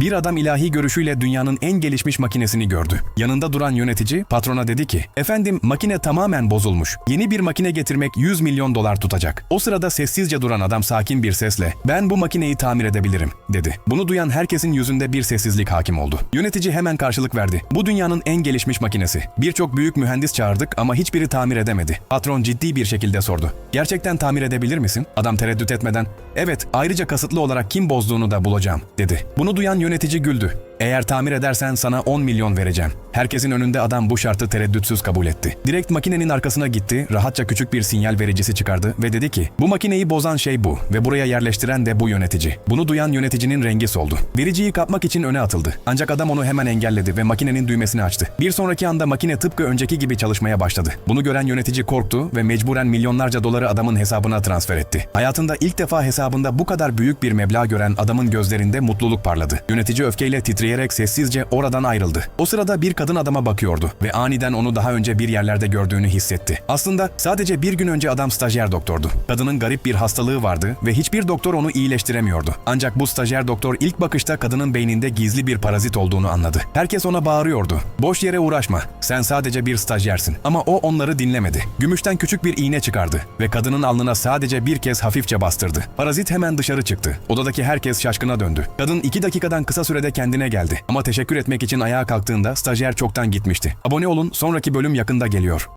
Bir adam ilahi görüşüyle dünyanın en gelişmiş makinesini gördü. Yanında duran yönetici patrona dedi ki, "Efendim, makine tamamen bozulmuş. Yeni bir makine getirmek 100 milyon dolar tutacak." O sırada sessizce duran adam sakin bir sesle, "Ben bu makineyi tamir edebilirim." dedi. Bunu duyan herkesin yüzünde bir sessizlik hakim oldu. Yönetici hemen karşılık verdi. "Bu dünyanın en gelişmiş makinesi. Birçok büyük mühendis çağırdık ama hiçbiri tamir edemedi." Patron ciddi bir şekilde sordu. "Gerçekten tamir edebilir misin?" Adam tereddüt etmeden, "Evet, ayrıca kasıtlı olarak kim bozduğunu da bulacağım." dedi. Bunu duyan yönetici güldü. Eğer tamir edersen sana 10 milyon vereceğim. Herkesin önünde adam bu şartı tereddütsüz kabul etti. Direkt makinenin arkasına gitti, rahatça küçük bir sinyal vericisi çıkardı ve dedi ki, bu makineyi bozan şey bu ve buraya yerleştiren de bu yönetici. Bunu duyan yöneticinin rengi soldu. Vericiyi kapmak için öne atıldı. Ancak adam onu hemen engelledi ve makinenin düğmesini açtı. Bir sonraki anda makine tıpkı önceki gibi çalışmaya başladı. Bunu gören yönetici korktu ve mecburen milyonlarca doları adamın hesabına transfer etti. Hayatında ilk defa hesabında bu kadar büyük bir meblağ gören adamın gözlerinde mutluluk parladı. Yönetici öfkeyle titreyerek sessizce oradan ayrıldı. O sırada bir kadın adama bakıyordu ve aniden onu daha önce bir yerlerde gördüğünü hissetti. Aslında sadece bir gün önce adam stajyer doktordu. Kadının garip bir hastalığı vardı ve hiçbir doktor onu iyileştiremiyordu. Ancak bu stajyer doktor ilk bakışta kadının beyninde gizli bir parazit olduğunu anladı. Herkes ona bağırıyordu. Boş yere uğraşma. Sen sadece bir stajyersin. Ama o onları dinlemedi. Gümüşten küçük bir iğne çıkardı ve kadının alnına sadece bir kez hafifçe bastırdı. Parazit hemen dışarı çıktı. Odadaki herkes şaşkına döndü. Kadın iki dakikadan kısa sürede kendine geldi. Ama teşekkür etmek için ayağa kalktığında stajyer çoktan gitmişti. Abone olun, sonraki bölüm yakında geliyor.